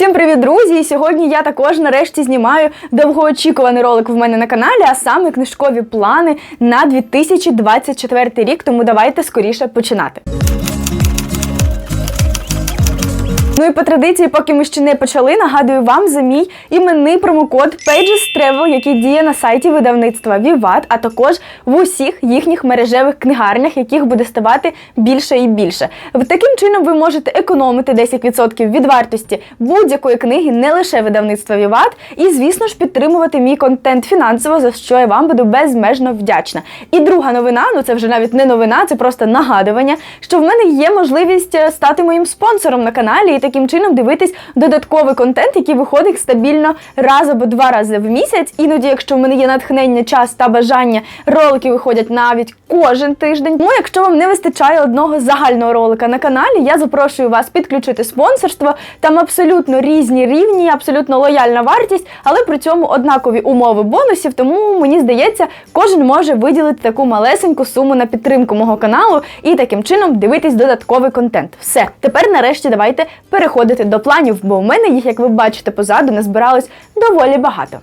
Всім привіт, друзі! І сьогодні я також нарешті знімаю довгоочікуваний ролик в мене на каналі, а саме книжкові плани на 2024 рік. Тому давайте скоріше починати. Ну і по традиції, поки ми ще не почали, нагадую вам за мій іменний промокод Pages Travel, який діє на сайті видавництва Vivat, а також в усіх їхніх мережевих книгарнях, яких буде ставати більше і більше. Таким чином ви можете економити 10% від вартості будь-якої книги, не лише видавництва Vivat, і, звісно ж, підтримувати мій контент фінансово, за що я вам буду безмежно вдячна. І друга новина, ну це вже навіть не новина, це просто нагадування, що в мене є можливість е, стати моїм спонсором на каналі і таким чином дивитись додатковий контент, який виходить стабільно раз або два рази в місяць. Іноді, якщо в мене є натхнення, час та бажання, ролики виходять навіть кожен тиждень. Тому, якщо вам не вистачає одного загального ролика на каналі, я запрошую вас підключити спонсорство. Там абсолютно різні рівні, абсолютно лояльна вартість, але при цьому однакові умови бонусів. Тому мені здається, кожен може виділити таку малесеньку суму на підтримку мого каналу і таким чином дивитись додатковий контент. Все, тепер нарешті давайте переходити до планів, бо у мене їх, як ви бачите, позаду назбиралось доволі багато.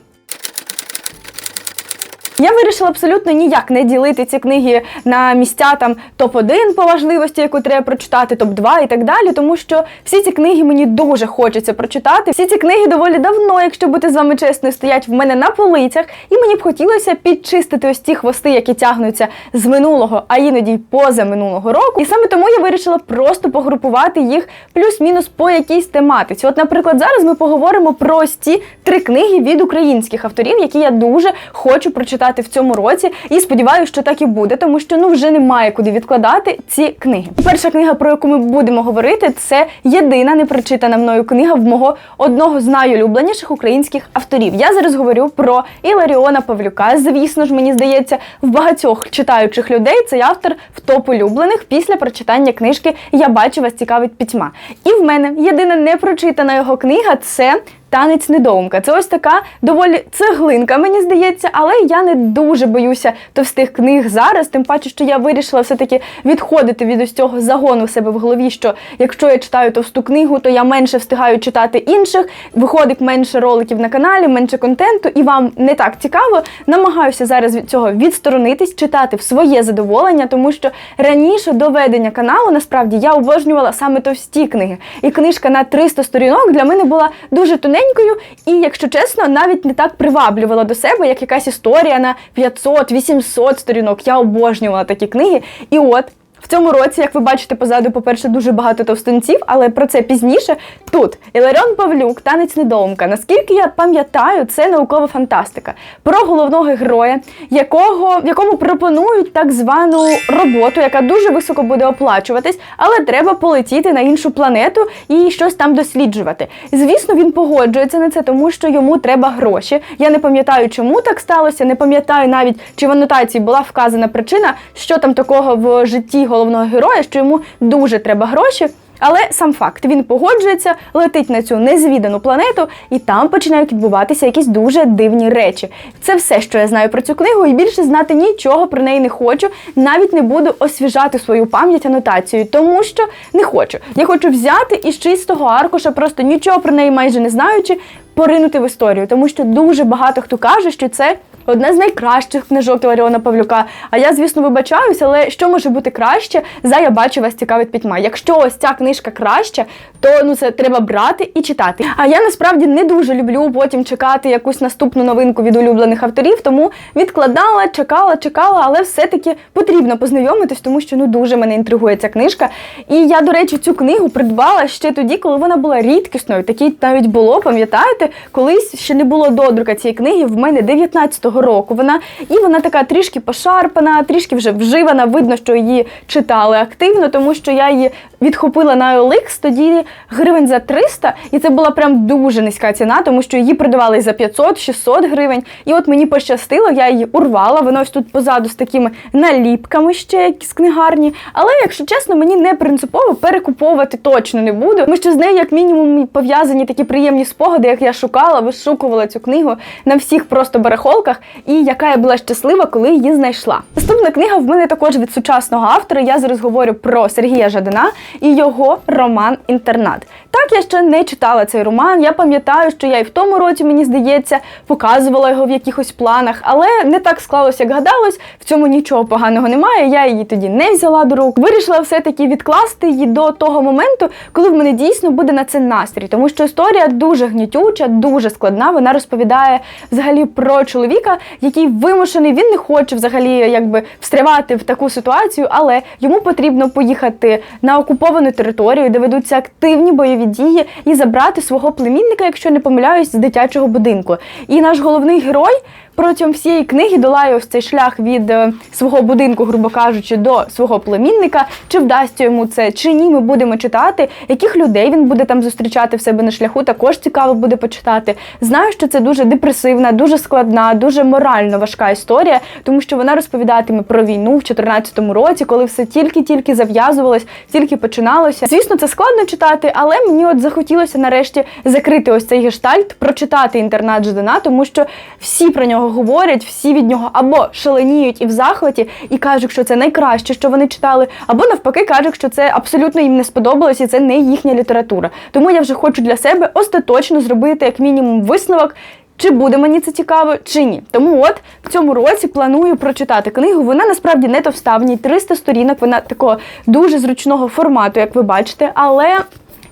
Я вирішила абсолютно ніяк не ділити ці книги на місця там топ-1 по важливості, яку треба прочитати, топ-2 і так далі, тому що всі ці книги мені дуже хочеться прочитати. Всі ці книги доволі давно, якщо бути з вами чесною, стоять в мене на полицях, і мені б хотілося підчистити ось ті хвости, які тягнуться з минулого, а іноді й поза минулого року. І саме тому я вирішила просто погрупувати їх плюс-мінус по якійсь тематиці. От, наприклад, зараз ми поговоримо про ось ці три книги від українських авторів, які я дуже хочу прочитати в цьому році, і сподіваюся, що так і буде, тому що ну вже немає куди відкладати ці книги. Перша книга, про яку ми будемо говорити, це єдина непрочитана мною книга в мого одного з найулюбленіших українських авторів. Я зараз говорю про Іларіона Павлюка. Звісно ж, мені здається, в багатьох читаючих людей цей автор в топ улюблених після прочитання книжки Я бачу вас цікавить пітьма. І в мене єдина непрочитана його книга це Танець недоумка. Це ось така доволі цеглинка, мені здається, але я не дуже боюся товстих книг зараз. Тим паче, що я вирішила все-таки відходити від ось цього загону в себе в голові. Що якщо я читаю товсту книгу, то я менше встигаю читати інших, виходить менше роликів на каналі, менше контенту, і вам не так цікаво. Намагаюся зараз від цього відсторонитись, читати в своє задоволення, тому що раніше до ведення каналу насправді я обожнювала саме товсті книги. І книжка на 300 сторінок для мене була дуже тоненькою, тоненькою, і, якщо чесно, навіть не так приваблювала до себе, як якась історія на 500-800 сторінок. Я обожнювала такі книги. І от. В цьому році, як ви бачите, позаду, по-перше, дуже багато товстунців, але про це пізніше. Тут Іларіон Павлюк, танець недоумка. Наскільки я пам'ятаю, це наукова фантастика про головного героя, якого, якому пропонують так звану роботу, яка дуже високо буде оплачуватись, але треба полетіти на іншу планету і щось там досліджувати. Звісно, він погоджується на це, тому що йому треба гроші. Я не пам'ятаю, чому так сталося. Не пам'ятаю навіть, чи в анотації була вказана причина, що там такого в житті головного героя, що йому дуже треба гроші. Але сам факт він погоджується, летить на цю незвідану планету, і там починають відбуватися якісь дуже дивні речі. Це все, що я знаю про цю книгу, і більше знати нічого про неї не хочу. Навіть не буду освіжати свою пам'ять анотацією, тому що не хочу. Я хочу взяти із чистого аркуша, просто нічого про неї майже не знаючи, поринути в історію, тому що дуже багато хто каже, що це одна з найкращих книжок Іларіона Павлюка. А я, звісно, вибачаюся, але що може бути краще? За я бачу вас цікавить пітьма. Якщо ось ця книжка краща, то ну це треба брати і читати. А я насправді не дуже люблю потім чекати якусь наступну новинку від улюблених авторів, тому відкладала, чекала, чекала, але все-таки потрібно познайомитись, тому що ну дуже мене інтригує ця книжка. І я, до речі, цю книгу придбала ще тоді, коли вона була рідкісною. Такі навіть було, пам'ятаєте, колись ще не було додрука цієї книги. В мене 19-го року. Вона і вона така трішки пошарпана, трішки вже вживана. Видно, що її читали активно, тому що я її відхопила на OLX тоді гривень за 300, і це була прям дуже низька ціна, тому що її продавали за 500-600 гривень. І от мені пощастило, я її урвала. Вона ось тут позаду з такими наліпками ще якісь книгарні. Але, якщо чесно, мені не принципово перекуповувати точно не буду. Тому що з нею, як мінімум, пов'язані такі приємні спогади, як я шукала, вишукувала цю книгу на всіх просто барахолках. І яка я була щаслива, коли її знайшла. Наступна книга в мене також від сучасного автора. Я зараз говорю про Сергія Жадина і його роман Інтернат. Так, я ще не читала цей роман. Я пам'ятаю, що я і в тому році, мені здається, показувала його в якихось планах, але не так склалося, як гадалось. В цьому нічого поганого немає. Я її тоді не взяла до рук. Вирішила все-таки відкласти її до того моменту, коли в мене дійсно буде на це настрій, тому що історія дуже гнітюча, дуже складна. Вона розповідає взагалі про чоловіка, який вимушений, він не хоче взагалі якби встрявати в таку ситуацію, але йому потрібно поїхати на окуповану територію, де ведуться активні бойові дії, і забрати свого племінника, якщо не помиляюсь, з дитячого будинку. І наш головний герой. Протягом всієї книги долає ось цей шлях від е, свого будинку, грубо кажучи, до свого племінника. Чи вдасться йому це, чи ні, ми будемо читати, яких людей він буде там зустрічати в себе на шляху. Також цікаво буде почитати. Знаю, що це дуже депресивна, дуже складна, дуже морально важка історія, тому що вона розповідатиме про війну в 2014 році, коли все тільки-тільки зав'язувалось, тільки починалося. Звісно, це складно читати, але мені от захотілося нарешті закрити ось цей гештальт, прочитати інтернат Ждана, тому що всі про нього говорять, всі від нього або шаленіють і в захваті, і кажуть, що це найкраще, що вони читали, або навпаки кажуть, що це абсолютно їм не сподобалось і це не їхня література. Тому я вже хочу для себе остаточно зробити як мінімум висновок. Чи буде мені це цікаво, чи ні. Тому от в цьому році планую прочитати книгу. Вона насправді не товста, в ній 300 сторінок, вона такого дуже зручного формату, як ви бачите, але.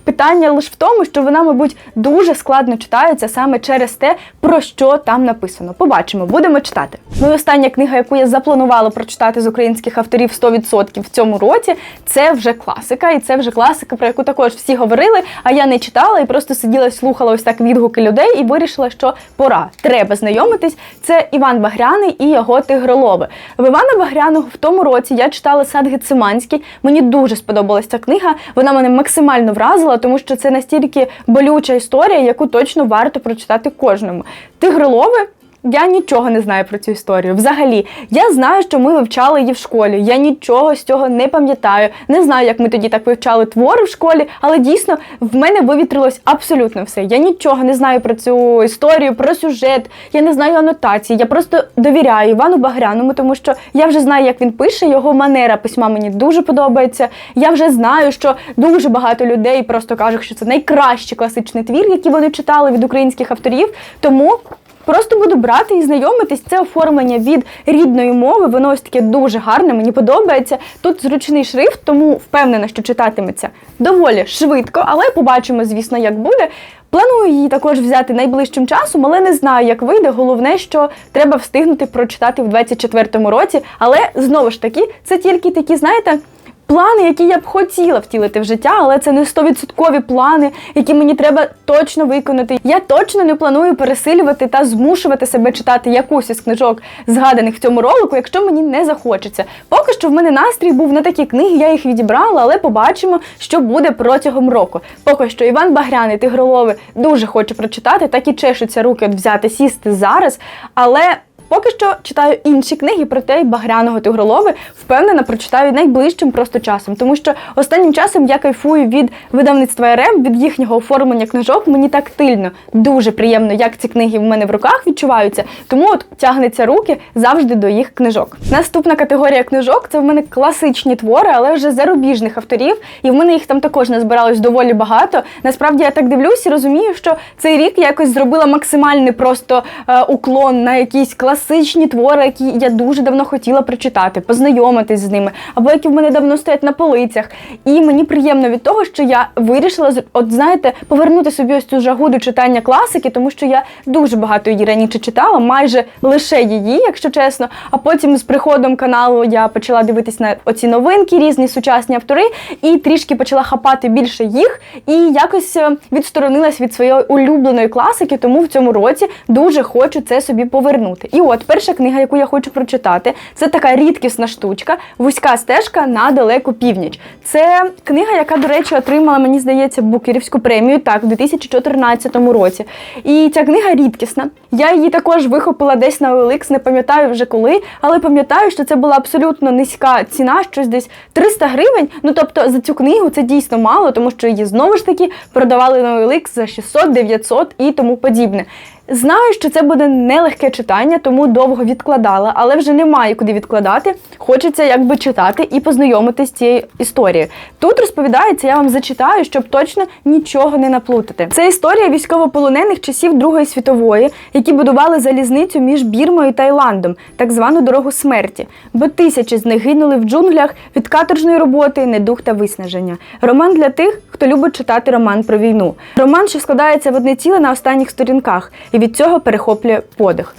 Питання лише в тому, що вона, мабуть, дуже складно читається саме через те, про що там написано. Побачимо, будемо читати. Ну і остання книга, яку я запланувала прочитати з українських авторів 100% в цьому році, це вже класика, і це вже класика, про яку також всі говорили. А я не читала і просто сиділа, слухала ось так відгуки людей і вирішила, що пора. Треба знайомитись. Це Іван Багряний і його тигролови. В Івана Багряного в тому році я читала сад Гециманський. Мені дуже сподобалася ця книга. Вона мене максимально вразила тому що це настільки болюча історія, яку точно варто прочитати кожному. Тигролови. Я нічого не знаю про цю історію. Взагалі, я знаю, що ми вивчали її в школі. Я нічого з цього не пам'ятаю. Не знаю, як ми тоді так вивчали твори в школі, але дійсно в мене вивітрилось абсолютно все. Я нічого не знаю про цю історію, про сюжет. Я не знаю анотації. Я просто довіряю Івану Багряному, тому що я вже знаю, як він пише. Його манера письма мені дуже подобається. Я вже знаю, що дуже багато людей просто кажуть, що це найкращий класичний твір, який вони читали від українських авторів. Тому. Просто буду брати і знайомитись. Це оформлення від рідної мови. Воно ось таке дуже гарне, мені подобається. Тут зручний шрифт, тому впевнена, що читатиметься доволі швидко, але побачимо, звісно, як буде. Планую її також взяти найближчим часом, але не знаю, як вийде. Головне, що треба встигнути прочитати в 24-му році. Але знову ж таки, це тільки такі, знаєте. Плани, які я б хотіла втілити в життя, але це не 100% плани, які мені треба точно виконати. Я точно не планую пересилювати та змушувати себе читати якусь із книжок, згаданих в цьому ролику, якщо мені не захочеться. Поки що в мене настрій був на такі книги, я їх відібрала, але побачимо, що буде протягом року. Поки що Іван Багряний Тигролови дуже хочу прочитати, так і чешуться руки от взяти сісти зараз. Але Поки що читаю інші книги, проте й багряного тигролови впевнена, прочитаю найближчим просто часом, тому що останнім часом я кайфую від видавництва РМ, від їхнього оформлення книжок. Мені тактильно дуже приємно, як ці книги в мене в руках відчуваються. Тому от тягнеться руки завжди до їх книжок. Наступна категорія книжок це в мене класичні твори, але вже зарубіжних авторів, і в мене їх там також назбиралось доволі багато. Насправді я так дивлюсь і розумію, що цей рік я якось зробила максимальний просто е, уклон на якісь класичні класичні твори, які я дуже давно хотіла прочитати, познайомитись з ними, або які в мене давно стоять на полицях. І мені приємно від того, що я вирішила от знаєте, повернути собі ось цю жагу до читання класики, тому що я дуже багато її раніше читала, майже лише її, якщо чесно. А потім з приходом каналу я почала дивитись на оці новинки, різні сучасні автори, і трішки почала хапати більше їх, і якось е, відсторонилась від своєї улюбленої класики, тому в цьому році дуже хочу це собі повернути. І от перша книга, яку я хочу прочитати, це така рідкісна штучка, вузька стежка на далеку північ. Це книга, яка, до речі, отримала, мені здається, Букерівську премію так, в 2014 році. І ця книга рідкісна. Я її також вихопила десь на OLX, не пам'ятаю вже коли, але пам'ятаю, що це була абсолютно низька ціна, щось десь 300 гривень. Ну тобто за цю книгу це дійсно мало, тому що її знову ж таки продавали на OLX за 600-900 і тому подібне. Знаю, що це буде нелегке читання, тому довго відкладала, але вже немає куди відкладати. Хочеться якби читати і познайомитися з цією історією. Тут розповідається, я вам зачитаю, щоб точно нічого не наплутати. Це історія військовополонених часів Другої світової, які будували залізницю між Бірмою та Таїландом, так звану дорогу смерті. Бо тисячі з них гинули в джунглях від каторжної роботи, недух та виснаження. Роман для тих, хто любить читати роман про війну. Роман, що складається в одне ціле на останніх сторінках, і від цього перехоплює подих.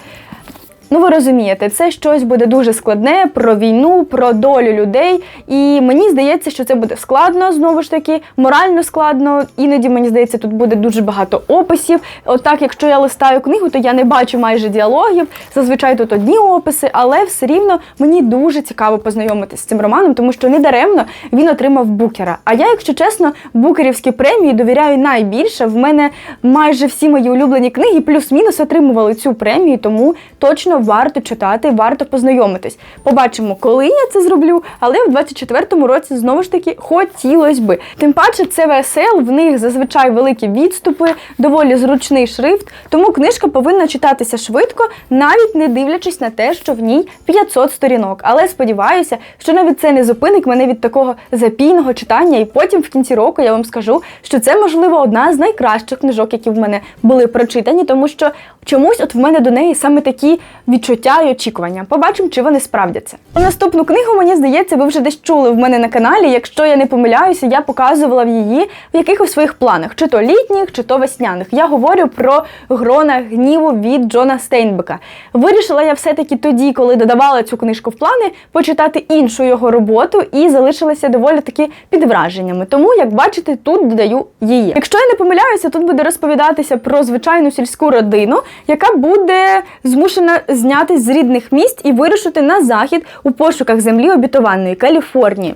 Ну, ви розумієте, це щось буде дуже складне про війну, про долю людей. І мені здається, що це буде складно знову ж таки, морально складно. Іноді мені здається, тут буде дуже багато описів. Отак, якщо я листаю книгу, то я не бачу майже діалогів. Зазвичай тут одні описи, але все рівно мені дуже цікаво познайомитися з цим романом, тому що недаремно він отримав букера. А я, якщо чесно, букерівські премії довіряю найбільше. В мене майже всі мої улюблені книги, плюс-мінус отримували цю премію, тому точно варто читати, варто познайомитись. Побачимо, коли я це зроблю, але в 24-му році знову ж таки хотілося би. Тим паче, це ВСЛ, в них зазвичай великі відступи, доволі зручний шрифт, тому книжка повинна читатися швидко, навіть не дивлячись на те, що в ній 500 сторінок. Але сподіваюся, що навіть це не зупинить мене від такого запійного читання, і потім в кінці року я вам скажу, що це можливо одна з найкращих книжок, які в мене були прочитані, тому що чомусь от в мене до неї саме такі відчуття і очікування. Побачимо, чи вони справдяться. Наступну книгу, мені здається, ви вже десь чули в мене на каналі. Якщо я не помиляюся, я показувала в її в якихось своїх планах, чи то літніх, чи то весняних. Я говорю про грона гніву від Джона Стейнбека. Вирішила я все-таки тоді, коли додавала цю книжку в плани, почитати іншу його роботу і залишилася доволі таки під враженнями. Тому, як бачите, тут додаю її. Якщо я не помиляюся, тут буде розповідатися про звичайну сільську родину, яка буде змушена знятись з рідних місць і вирушити на захід у пошуках землі обітованої Каліфорнії.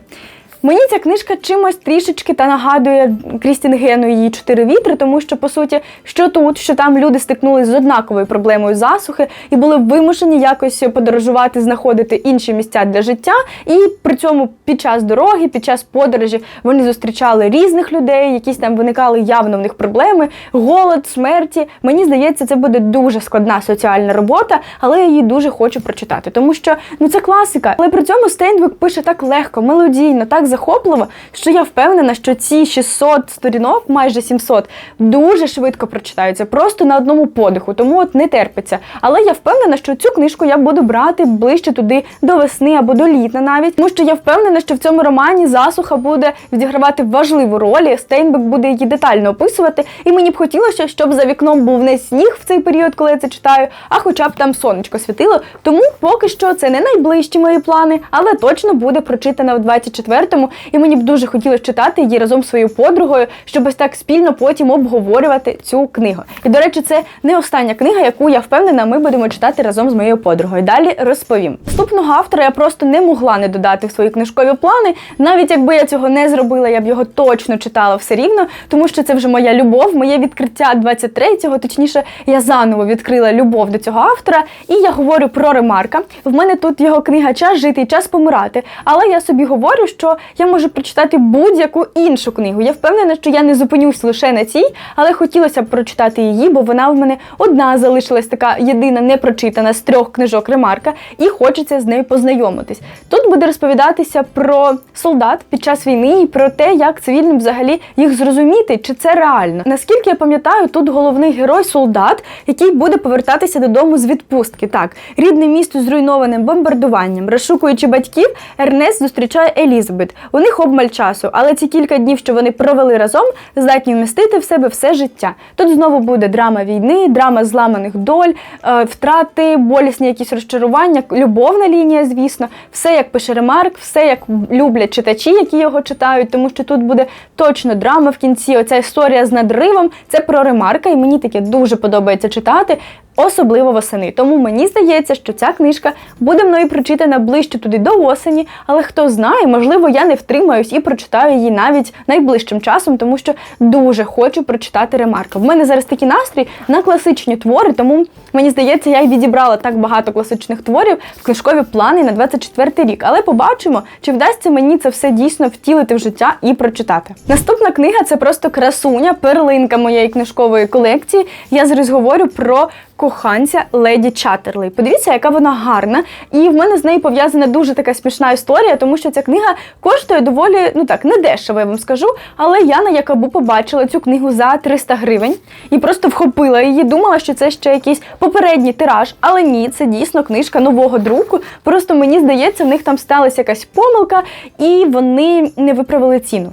Мені ця книжка чимось трішечки та нагадує Крістін Гену її чотири вітри, тому що по суті, що тут, що там люди стикнулися з однаковою проблемою засухи і були вимушені якось подорожувати, знаходити інші місця для життя. І при цьому під час дороги, під час подорожі вони зустрічали різних людей, якісь там виникали явно в них проблеми, голод, смерті. Мені здається, це буде дуже складна соціальна робота, але я її дуже хочу прочитати, тому що ну це класика. Але при цьому Стейнбек пише так легко, мелодійно, так захопливо, що я впевнена, що ці 600 сторінок, майже 700, дуже швидко прочитаються, просто на одному подиху, тому от не терпиться. Але я впевнена, що цю книжку я буду брати ближче туди до весни або до літа навіть, тому що я впевнена, що в цьому романі засуха буде відігравати важливу роль. Стейнбек буде її детально описувати, і мені б хотілося, щоб за вікном був не сніг в цей період, коли я це читаю, а хоча б там сонечко світило. Тому поки що це не найближчі мої плани, але точно буде прочитана в 24-му, і мені б дуже хотілося читати її разом з своєю подругою, щоб ось так спільно потім обговорювати цю книгу. І до речі, це не остання книга, яку я впевнена, ми будемо читати разом з моєю подругою. Далі розповім. Наступного автора я просто не могла не додати в свої книжкові плани. Навіть якби я цього не зробила, я б його точно читала все рівно, тому що це вже моя любов, моє відкриття 23-го, точніше, я заново відкрила любов до цього автора. І я говорю про Ремарка. В мене тут його книга Час жити і час помирати. Але я собі говорю, що я можу прочитати будь-яку іншу книгу. Я впевнена, що я не зупинюсь лише на цій, але хотілося б прочитати її, бо вона в мене одна залишилась така єдина не прочитана з трьох книжок Ремарка, і хочеться з нею познайомитись. Тут буде розповідатися про солдат під час війни і про те, як цивільним взагалі їх зрозуміти, чи це реально. Наскільки я пам'ятаю, тут головний герой солдат, який буде повертатися додому з відпустки. Так, рідне місто зруйноване бомбардуванням, розшукуючи батьків, Ернест зустрічає Елізабет. У них обмаль часу, але ці кілька днів, що вони провели разом, здатні вмістити в себе все життя. Тут знову буде драма війни, драма зламаних доль, е, втрати, болісні якісь розчарування, любовна лінія, звісно, все як пише Ремарк, все як люблять читачі, які його читають, тому що тут буде точно драма в кінці. Оця історія з надривом це про Ремарка, і мені таке дуже подобається читати. Особливо восени. Тому мені здається, що ця книжка буде мною прочитана ближче туди до осені, але хто знає, можливо, я не втримаюсь і прочитаю її навіть найближчим часом, тому що дуже хочу прочитати ремарка. В мене зараз такий настрій на класичні твори, тому мені здається, я й відібрала так багато класичних творів в книжкові плани на 24 рік. Але побачимо, чи вдасться мені це все дійсно втілити в життя і прочитати. Наступна книга це просто красуня, перлинка моєї книжкової колекції. Я зараз говорю про коханця леді Чаттерлей. Подивіться, яка вона гарна. І в мене з нею пов'язана дуже така смішна історія, тому що ця книга коштує доволі, ну так, не дешево, я вам скажу. Але я на Якабу побачила цю книгу за 300 гривень і просто вхопила її. Думала, що це ще якийсь попередній тираж. Але ні, це дійсно книжка нового друку. Просто мені здається, в них там сталася якась помилка, і вони не виправили ціну.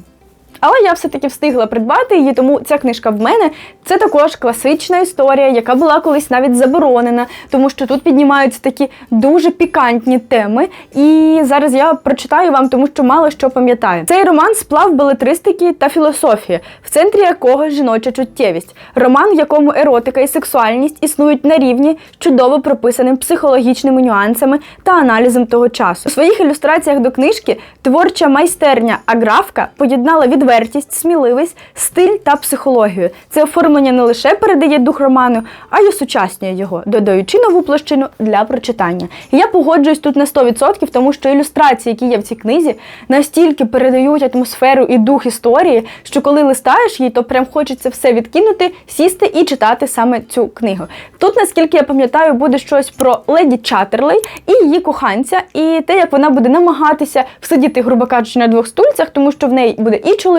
Але я все-таки встигла придбати її, тому ця книжка в мене це також класична історія, яка була колись навіть заборонена, тому що тут піднімаються такі дуже пікантні теми. І зараз я прочитаю вам, тому що мало що пам'ятаю. Цей роман сплав белетристики та філософії, в центрі якого жіноча чуттєвість. Роман, в якому еротика і сексуальність існують на рівні з чудово прописаним психологічними нюансами та аналізом того часу. У своїх ілюстраціях до книжки творча майстерня Аграфка поєднала відвертість, сміливість, стиль та психологію. Це оформлення не лише передає дух роману, а й осучаснює його, додаючи нову площину для прочитання. І я погоджуюсь тут на 100%, тому що ілюстрації, які є в цій книзі, настільки передають атмосферу і дух історії, що коли листаєш її, то прям хочеться все відкинути, сісти і читати саме цю книгу. Тут, наскільки я пам'ятаю, буде щось про леді Чаттерлей і її коханця, і те, як вона буде намагатися всидіти, грубо кажучи, на двох стульцях, тому що в неї буде і чоловік,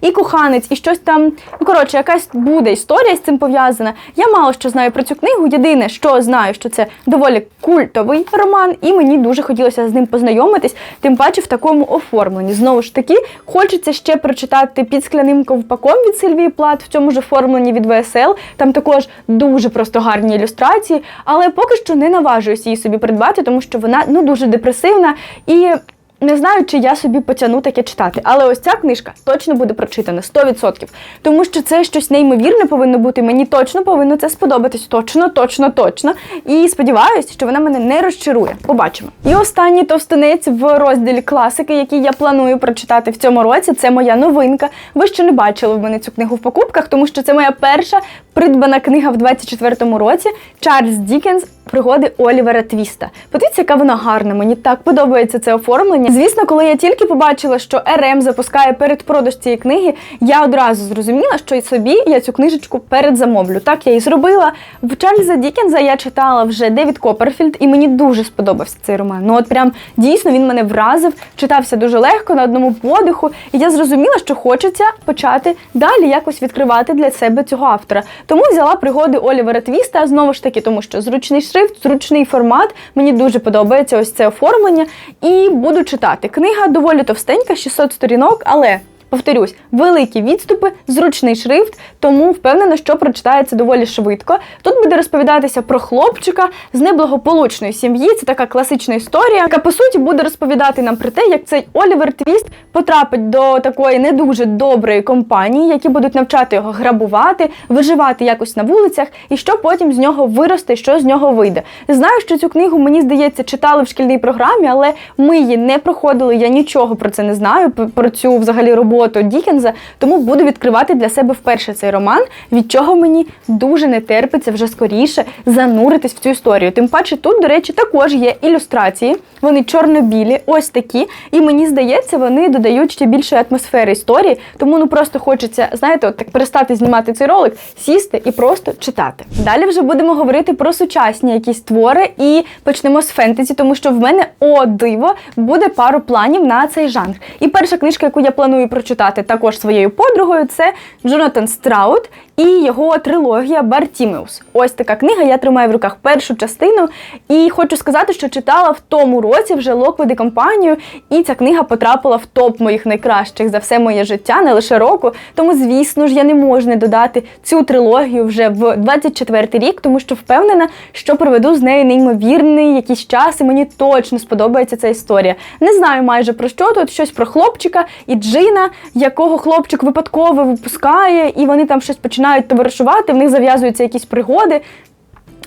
і коханець, і щось там. Ну коротше, якась буде історія з цим пов'язана. Я мало що знаю про цю книгу. Єдине, що знаю, що це доволі культовий роман, і мені дуже хотілося з ним познайомитись, тим паче в такому оформленні. Знову ж таки, хочеться ще прочитати під скляним ковпаком від Сильвії Плат в цьому ж оформленні від ВСЛ. Там також дуже просто гарні ілюстрації, але поки що не наважуюсь її собі придбати, тому що вона ну дуже депресивна і. Не знаю, чи я собі потягну таке читати, але ось ця книжка точно буде прочитана 100%. Тому що це щось неймовірне повинно бути. Мені точно повинно це сподобатись. Точно, точно, точно. І сподіваюся, що вона мене не розчарує. Побачимо. І останній товстунець в розділі класики, який я планую прочитати в цьому році. Це моя новинка. Ви ще не бачили в мене цю книгу в покупках, тому що це моя перша придбана книга в 24-му році. Чарльз Дікенс. Пригоди Олівера Твіста. Подивіться, яка вона гарна. Мені так подобається це оформлення. Звісно, коли я тільки побачила, що РМ запускає передпродаж цієї книги, я одразу зрозуміла, що і собі я цю книжечку передзамовлю. Так я і зробила. В Чарльза Дікенза я читала вже Девід Копперфільд, і мені дуже сподобався цей роман. Ну от прям дійсно він мене вразив, читався дуже легко на одному подиху, і я зрозуміла, що хочеться почати далі якось відкривати для себе цього автора. Тому взяла пригоди Олівера Твіста знову ж таки, тому що зручний шрифт, зручний формат. Мені дуже подобається ось це оформлення. І буду читати. Книга доволі товстенька, 600 сторінок, але. Повторюсь, великі відступи, зручний шрифт, тому впевнена, що прочитається доволі швидко. Тут буде розповідатися про хлопчика з неблагополучної сім'ї. Це така класична історія, яка по суті буде розповідати нам про те, як цей Олівер Твіст потрапить до такої не дуже доброї компанії, які будуть навчати його грабувати, виживати якось на вулицях, і що потім з нього виросте, що з нього вийде. Знаю, що цю книгу мені здається читали в шкільній програмі, але ми її не проходили. Я нічого про це не знаю. Про цю взагалі роботу роботу Дікенза, тому буду відкривати для себе вперше цей роман, від чого мені дуже не терпиться вже скоріше зануритись в цю історію. Тим паче тут, до речі, також є ілюстрації. Вони чорно-білі, ось такі. І мені здається, вони додають ще більше атмосфери історії. Тому ну просто хочеться, знаєте, от так перестати знімати цей ролик, сісти і просто читати. Далі вже будемо говорити про сучасні якісь твори і почнемо з фентезі, тому що в мене о диво буде пару планів на цей жанр. І перша книжка, яку я планую прочитати читати також своєю подругою. Це Джонатан Страут і його трилогія Бартімеус. Ось така книга. Я тримаю в руках першу частину. І хочу сказати, що читала в тому році вже Локвіди компанію, і ця книга потрапила в топ моїх найкращих за все моє життя, не лише року. Тому, звісно ж, я не можу не додати цю трилогію вже в 24-й рік, тому що впевнена, що проведу з нею неймовірний якийсь час, і мені точно сподобається ця історія. Не знаю майже про що тут щось про хлопчика і Джина, якого хлопчик випадково випускає, і вони там щось починають товаришувати, в них зав'язуються якісь пригоди.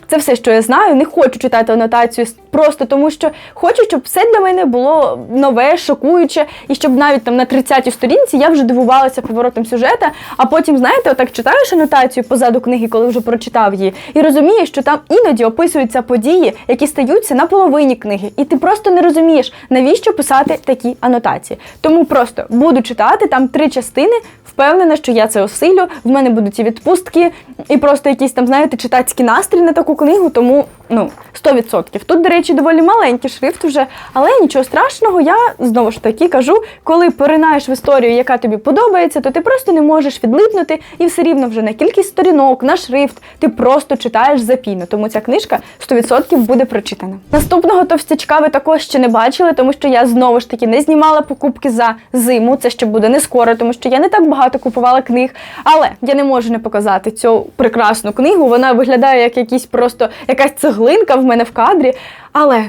Це все, що я знаю. Не хочу читати анотацію просто тому, що хочу, щоб все для мене було нове, шокуюче, і щоб навіть там на 30-й сторінці я вже дивувалася поворотом сюжета. А потім, знаєте, отак читаєш анотацію позаду книги, коли вже прочитав її, і розумієш, що там іноді описуються події, які стаються на половині книги, і ти просто не розумієш, навіщо писати такі анотації. Тому просто буду читати там три частини. Впевнена, що я це осилю. В мене будуть і відпустки, і просто якийсь там, знаєте, читацький настрій на таку книгу, тому ну 100%. Тут, до речі, доволі маленький шрифт вже, але нічого страшного. Я знову ж таки кажу, коли поринаєш в історію, яка тобі подобається, то ти просто не можеш відлипнути, і все рівно вже на кількість сторінок, на шрифт, ти просто читаєш запійно. Тому ця книжка 100% буде прочитана. Наступного товстячка ви також ще не бачили, тому що я знову ж таки не знімала покупки за зиму. Це ще буде не скоро, тому що я не так багато купувала книг. Але я не можу не показати цю прекрасну книгу. Вона виглядає як якийсь просто якась цеглинка в мене в кадрі. Але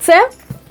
це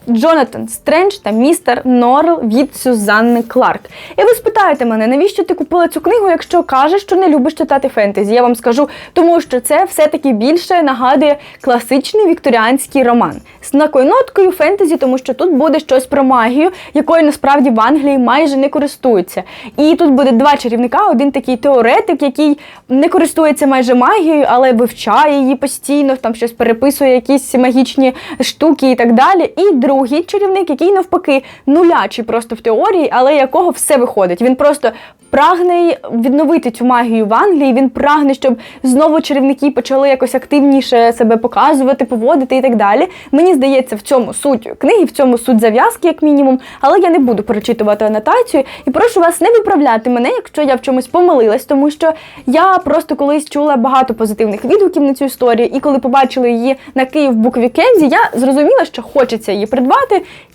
Джонатан Стрендж та містер Норрел від Сюзанни Кларк. І ви спитаєте мене, навіщо ти купила цю книгу, якщо кажеш, що не любиш читати фентезі? Я вам скажу, тому що це все-таки більше нагадує класичний вікторіанський роман з такою ноткою фентезі, тому що тут буде щось про магію, якою насправді в Англії майже не користуються. І тут буде два чарівника: один такий теоретик, який не користується майже магією, але вивчає її постійно, там щось переписує, якісь магічні штуки і так далі. І другий чарівник, який навпаки нулячий просто в теорії, але якого все виходить. Він просто прагне відновити цю магію в Англії. Він прагне, щоб знову чарівники почали якось активніше себе показувати, поводити і так далі. Мені здається, в цьому суть книги, в цьому суть зав'язки, як мінімум. Але я не буду перечитувати анотацію і прошу вас не виправляти мене, якщо я в чомусь помилилась, тому що я просто колись чула багато позитивних відгуків на цю історію, і коли побачила її на Київ Буквікенді, я зрозуміла, що хочеться її придбати.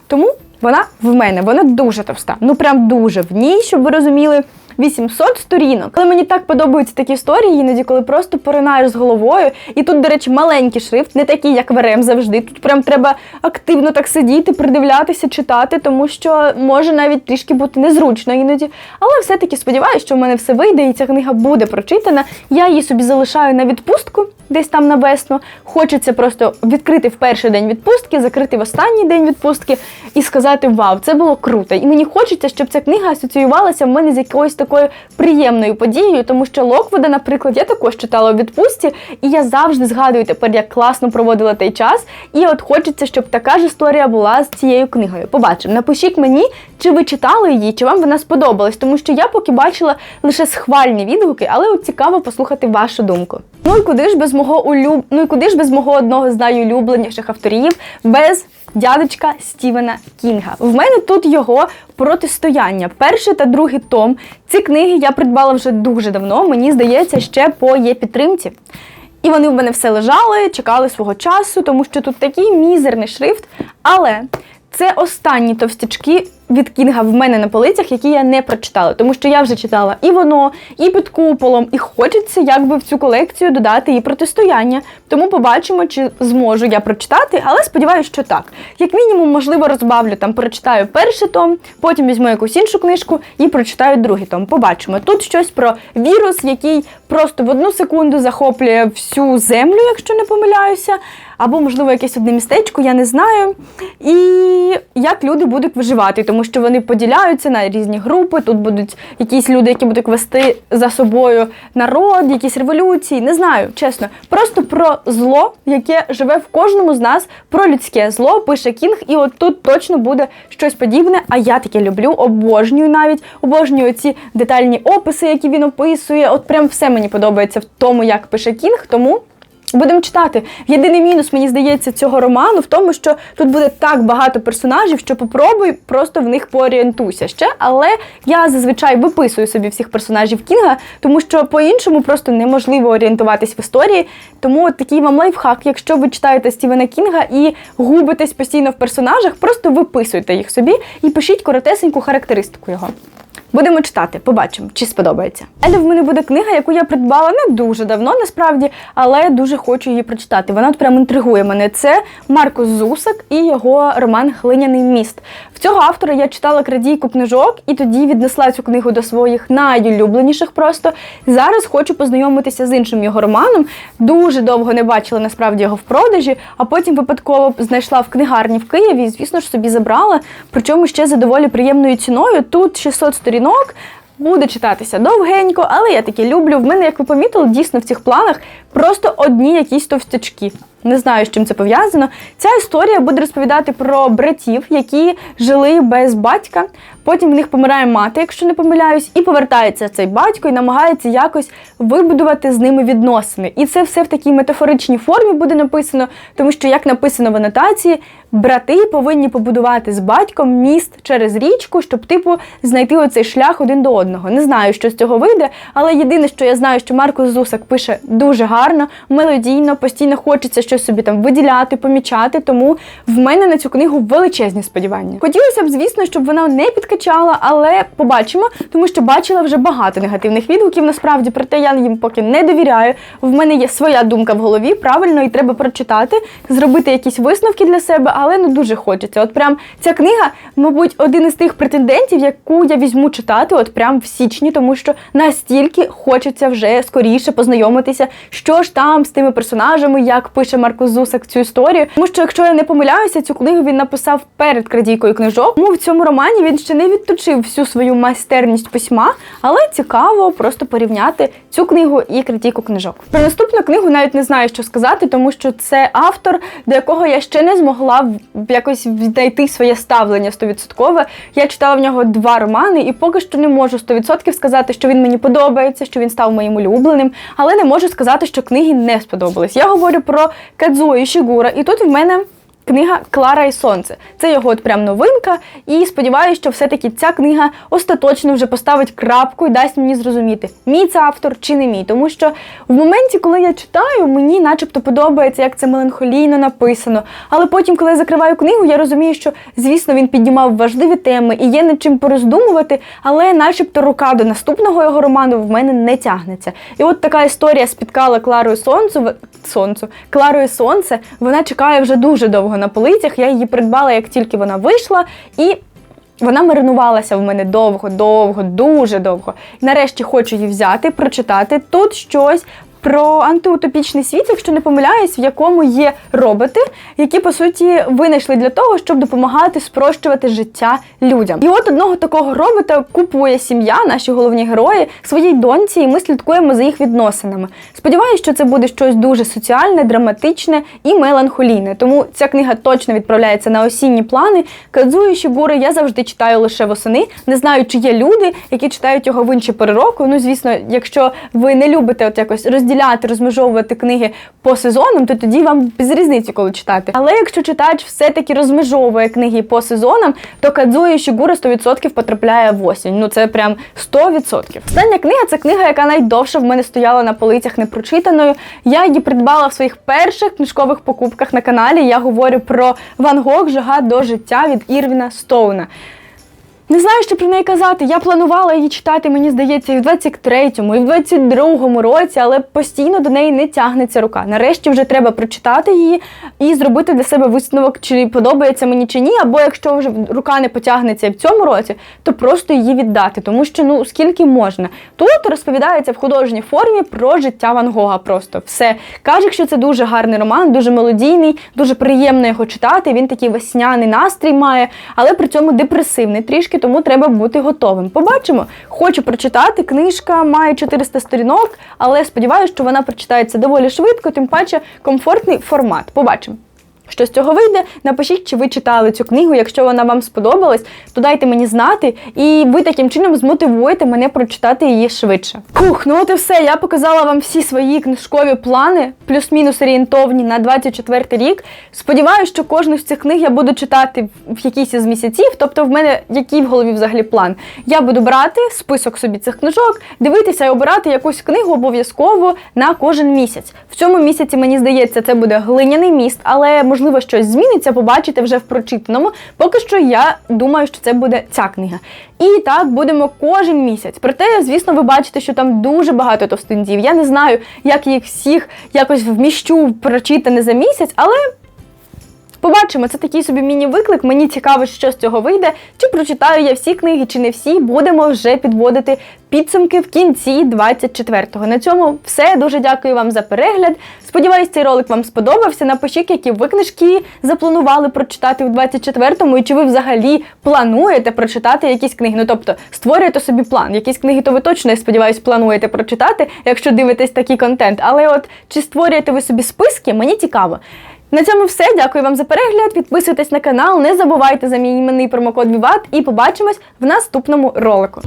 Тому вона в мене, вона дуже товста. Ну прям дуже в ній, щоб ви розуміли. 800 сторінок. Але мені так подобаються такі історії, іноді, коли просто поринаєш з головою. І тут, до речі, маленький шрифт, не такий, як ВРМ завжди. Тут прям треба активно так сидіти, придивлятися, читати, тому що може навіть трішки бути незручно іноді. Але все-таки сподіваюся, що в мене все вийде і ця книга буде прочитана. Я її собі залишаю на відпустку, десь там на весну. Хочеться просто відкрити в перший день відпустки, закрити в останній день відпустки і сказати: Вау, це було круто! І мені хочеться, щоб ця книга асоціювалася в мене з якоюсь такою приємною подією, тому що Локвуда, наприклад, я також читала у відпустці, і я завжди згадую тепер, як класно проводила той час. І от хочеться, щоб така ж історія була з цією книгою. Побачимо, напишіть мені, чи ви читали її, чи вам вона сподобалась, тому що я поки бачила лише схвальні відгуки, але цікаво послухати вашу думку. Ну і куди ж без мого улюб... ну і куди ж без мого одного з найулюбленіших авторів, без дядечка Стівена Кінга. В мене тут його протистояння. Перший та другий том. Ці книги я придбала вже дуже давно. Мені здається, ще по є підтримці. І вони в мене все лежали, чекали свого часу, тому що тут такий мізерний шрифт. Але це останні товстячки від Кінга в мене на полицях, які я не прочитала, тому що я вже читала і воно, і під куполом, і хочеться якби в цю колекцію додати і протистояння. Тому побачимо, чи зможу я прочитати, але сподіваюся, що так. Як мінімум, можливо, розбавлю там, прочитаю перший том, потім візьму якусь іншу книжку і прочитаю другий том. Побачимо. Тут щось про вірус, який просто в одну секунду захоплює всю землю, якщо не помиляюся. Або, можливо, якесь одне містечко, я не знаю. І як люди будуть виживати, тому що вони поділяються на різні групи. Тут будуть якісь люди, які будуть вести за собою народ, якісь революції. Не знаю, чесно. Просто про зло, яке живе в кожному з нас, про людське зло, пише Кінг, і от тут точно буде щось подібне. А я таке люблю, обожнюю навіть, обожнюю ці детальні описи, які він описує. От прям все мені подобається в тому, як пише Кінг. Тому. Будемо читати. Єдиний мінус, мені здається, цього роману в тому, що тут буде так багато персонажів, що попробуй просто в них поорієнтуйся ще. Але я зазвичай виписую собі всіх персонажів Кінга, тому що по-іншому просто неможливо орієнтуватись в історії. Тому от такий вам лайфхак, якщо ви читаєте Стівена Кінга і губитесь постійно в персонажах, просто виписуйте їх собі і пишіть коротесеньку характеристику його. Будемо читати, побачимо, чи сподобається. Далі в мене буде книга, яку я придбала не дуже давно, насправді, але дуже хочу її прочитати. Вона прям інтригує мене. Це Марко Зусак і його роман Глиняний міст. Цього автора я читала крадійку книжок і тоді віднесла цю книгу до своїх найулюбленіших просто. Зараз хочу познайомитися з іншим його романом. Дуже довго не бачила насправді його в продажі, а потім випадково знайшла в книгарні в Києві і, звісно ж, собі забрала. Причому ще за доволі приємною ціною. Тут 600 сторінок. Буде читатися довгенько, але я таке люблю. В мене, як ви помітили, дійсно в цих планах просто одні якісь товстячки. Не знаю, з чим це пов'язано. Ця історія буде розповідати про братів, які жили без батька. Потім в них помирає мати, якщо не помиляюсь, і повертається цей батько і намагається якось вибудувати з ними відносини. І це все в такій метафоричній формі буде написано, тому що, як написано в анотації, брати повинні побудувати з батьком міст через річку, щоб, типу, знайти оцей шлях один до одного. Не знаю, що з цього вийде, але єдине, що я знаю, що Марко Зусак пише дуже гарно, мелодійно, постійно хочеться щось собі там виділяти, помічати. Тому в мене на цю книгу величезні сподівання. Хотілося б, звісно, щоб вона не підкачала, але побачимо, тому що бачила вже багато негативних відгуків. Насправді, проте я їм поки не довіряю. В мене є своя думка в голові, правильно, і треба прочитати, зробити якісь висновки для себе, але не дуже хочеться. От прям ця книга, мабуть, один із тих претендентів, яку я візьму читати, от прям в січні, тому що настільки хочеться вже скоріше познайомитися, що ж там з тими персонажами, як пише Марко Зусак цю історію. Тому що, якщо я не помиляюся, цю книгу він написав перед крадійкою книжок. Тому в цьому романі він ще не відточив всю свою майстерність письма, але цікаво просто порівняти цю книгу і крадійку книжок. Про наступну книгу навіть не знаю, що сказати, тому що це автор, до якого я ще не змогла якось знайти своє ставлення 100%. Я читала в нього два романи, і поки що не можу 100% сказати, що він мені подобається, що він став моїм улюбленим, але не можу сказати, що книги не сподобались. Я говорю про Кадзуо Ішігура, і тут в мене. Книга Клара і Сонце. Це його от прям новинка. І сподіваюся, що все-таки ця книга остаточно вже поставить крапку і дасть мені зрозуміти, мій це автор чи не мій. Тому що в моменті, коли я читаю, мені начебто подобається, як це меланхолійно написано. Але потім, коли я закриваю книгу, я розумію, що, звісно, він піднімав важливі теми і є над чим пороздумувати, але начебто рука до наступного його роману в мене не тягнеться. І от така історія спіткала Кларою Сонцу. Сонцу. Кларою Сонце. Вона чекає вже дуже довго на полицях. Я її придбала, як тільки вона вийшла, і вона маринувалася в мене довго, довго, дуже довго. Нарешті хочу її взяти, прочитати. Тут щось. Про антиутопічний світ, якщо не помиляюсь, в якому є роботи, які по суті винайшли для того, щоб допомагати спрощувати життя людям. І от одного такого робота купує сім'я, наші головні герої, своїй доньці, і ми слідкуємо за їх відносинами. Сподіваюсь, що це буде щось дуже соціальне, драматичне і меланхолійне. Тому ця книга точно відправляється на осінні плани. Кадзуї Шігури я завжди читаю лише восени. Не знаю, чи є люди, які читають його в інші пори року. Ну, звісно, якщо ви не любите от якось розділяти, розмежовувати книги по сезонам, то тоді вам без різниці, коли читати. Але якщо читач все-таки розмежовує книги по сезонам, то Кадзуї Шігура 100% потрапляє в осінь. Ну це прям 100%. Остання книга це книга, яка найдовше в мене стояла на полицях непрочитаною. Я її придбала в своїх перших книжкових покупках на каналі. Я говорю про Ван Гог Жага до життя від Ірвіна Стоуна. Не знаю, що про неї казати. Я планувала її читати, мені здається, і в 23-му, і в 22-му році, але постійно до неї не тягнеться рука. Нарешті вже треба прочитати її і зробити для себе висновок, чи подобається мені чи ні. Або якщо вже рука не потягнеться в цьому році, то просто її віддати, тому що ну скільки можна. Тут розповідається в художній формі про життя Ван Гога. Просто все каже, що це дуже гарний роман, дуже мелодійний, дуже приємно його читати. Він такий весняний настрій має, але при цьому депресивний трішки, тому треба бути готовим. Побачимо. Хочу прочитати. Книжка має 400 сторінок, але сподіваюся, що вона прочитається доволі швидко, тим паче комфортний формат. Побачимо. Що з цього вийде? Напишіть, чи ви читали цю книгу. Якщо вона вам сподобалась, то дайте мені знати, і ви таким чином змотивуєте мене прочитати її швидше. Фух, ну от і все. Я показала вам всі свої книжкові плани, плюс-мінус орієнтовні на 24 рік. Сподіваюсь, що кожну з цих книг я буду читати в якийсь із місяців. Тобто, в мене який в голові взагалі план. Я буду брати список собі цих книжок, дивитися і обирати якусь книгу обов'язково на кожен місяць. В цьому місяці мені здається, це буде глиняний міст, але можливо. Можливо щось зміниться, побачите вже в прочитаному. Поки що я думаю, що це буде ця книга. І так будемо кожен місяць. Проте, звісно, ви бачите, що там дуже багато товстунців. Я не знаю, як їх всіх якось вміщу прочитане за місяць, але. Побачимо, це такий собі міні-виклик. Мені цікаво, що з цього вийде. Чи прочитаю я всі книги, чи не всі. Будемо вже підводити підсумки в кінці 24-го. На цьому все. Дуже дякую вам за перегляд. Сподіваюсь, цей ролик вам сподобався. Напишіть, які ви книжки запланували прочитати у 24-му, і чи ви взагалі плануєте прочитати якісь книги. Ну тобто створюєте собі план. Якісь книги, то ви точно я сподіваюсь, плануєте прочитати, якщо дивитесь такий контент. Але от чи створюєте ви собі списки, мені цікаво. На цьому все. Дякую вам за перегляд. Підписуйтесь на канал, не забувайте за мій іменний промокод Віват і побачимось в наступному ролику.